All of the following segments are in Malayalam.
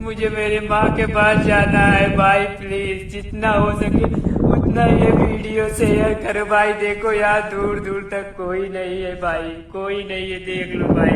मुझे मेरी माँ के पास जाना है भाई प्लीज जितना हो सके उतना ये वीडियो शेयर करो भाई देखो यार दूर दूर तक कोई नहीं है भाई कोई नहीं है देख लो भाई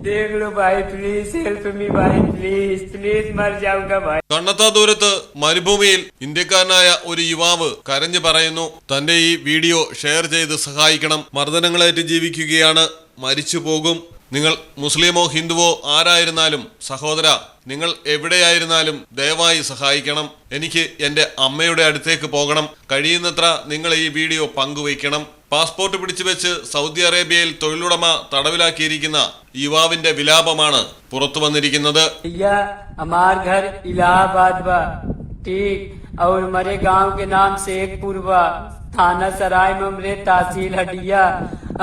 देख लो भाई प्लीज हेल्प मी भाई प्लीज प्लीज मर जाऊंगा भाई കണ്ണത്താ ദൂരത്ത് മരുഭൂമിയിൽ ഇന്ത്യക്കാരനായ ഒരു യുവാവ് കരഞ്ഞു പറയുന്നു തന്റെ ഈ വീഡിയോ ഷെയർ ചെയ്ത് സഹായിക്കണം മർദ്ദനങ്ങളേറ്റ് ജീവിക്കുകയാണ് മരിച്ചു പോകും നിങ്ങൾ മുസ്ലിമോ ഹിന്ദുവോ ആരായിരുന്നാലും സഹോദര നിങ്ങൾ എവിടെയായിരുന്നാലും ദയവായി സഹായിക്കണം എനിക്ക് എൻ്റെ അമ്മയുടെ അടുത്തേക്ക് പോകണം കഴിയുന്നത്ര നിങ്ങൾ ഈ വീഡിയോ പങ്കുവയ്ക്കണം പാസ്പോർട്ട് പിടിച്ചു വെച്ച് സൗദി അറേബ്യയിൽ തൊഴിലുടമ തടവിലാക്കിയിരിക്കുന്ന യുവാവിന്റെ വിലാപമാണ് പുറത്തു വന്നിരിക്കുന്നത് भैया हमार घर इलाहाबाद बा ठीक और हमारे गांव के नाम शेखपुर बा थाना सराय ममरे तहसील हटिया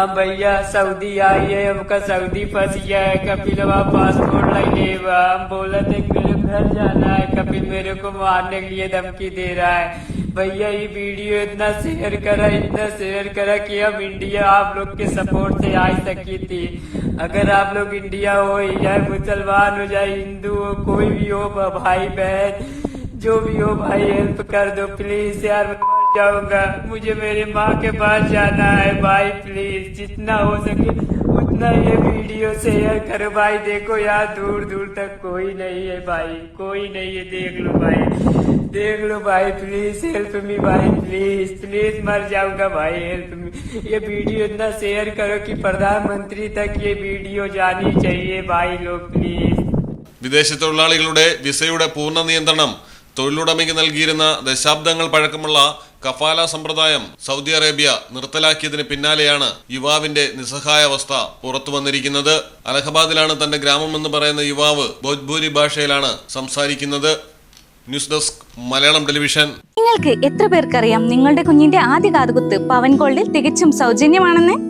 हम भैया सऊदी आई है हमका सऊदी फंस गया है। कपिल वहाँ पासपोर्ट लगे बा हम बोला थे मेरे घर जाना है। कपिल मेरे को मारने के लिए धमकी दे रहा है। भैया, ये वीडियो इतना शेयर करा, इतना शेयर करा कि हम इंडिया आप लोग के सपोर्ट से आ सकी थी। अगर आप लोग इंडिया हो, या मुसलमान हो, या हिंदू हो, कोई भी हो, भाई बहन, जो भी हो, भाई हेल्प कर दो प्लीज़ यार। जाऊंगा मुझे मेरी माँ के पास जाना है भाई प्लीज जितना हो सके उतना ये वीडियो शेयर करो भाई देखो यार दूर दूर तक कोई नहीं है भाई कोई नहीं है देख लो भाई देख लो भाई प्लीज हेल्प मी भाई प्लीज प्लीज मर जाऊंगा भाई हेल्प मी ये वीडियो इतना शेयर करो कि प्रधानमंत्री तक ये वीडियो जानी चाहिए भाई लोग प्लीज വിദേശ തൊഴിലാളികളുടെ വിസയുടെ പൂർണ്ണ നിയന്ത്രണം തൊഴിലുടമയ്ക്ക് നൽകിയിരുന്ന ദശാബ്ദങ്ങൾ പഴക്കമുള്ള കഫാല സമ്പ്രദായം സൗദി അറേബ്യ നിർത്തലാക്കിയതിന് പിന്നാലെയാണ് യുവാവിന്റെ നിസ്സഹായാവസ്ഥ പുറത്തു വന്നിരിക്കുന്നത്. അലഹബാദിലാണ് തന്റെ ഗ്രാമമെന്ന് പറയുന്ന യുവാവ് ഭോജ്പൂരി ഭാഷയിലാണ് സംസാരിക്കുന്നത്. News desk Malayalam television. നിങ്ങൾക്ക് എത്ര പേർക്കറിയാം നിങ്ങളുടെ കുഞ്ഞിന്റെ ആദ്യ കാതുകുത്ത് പവൻ ഗോൾഡിൽ തികച്ചും സൗജന്യമാണെന്ന്?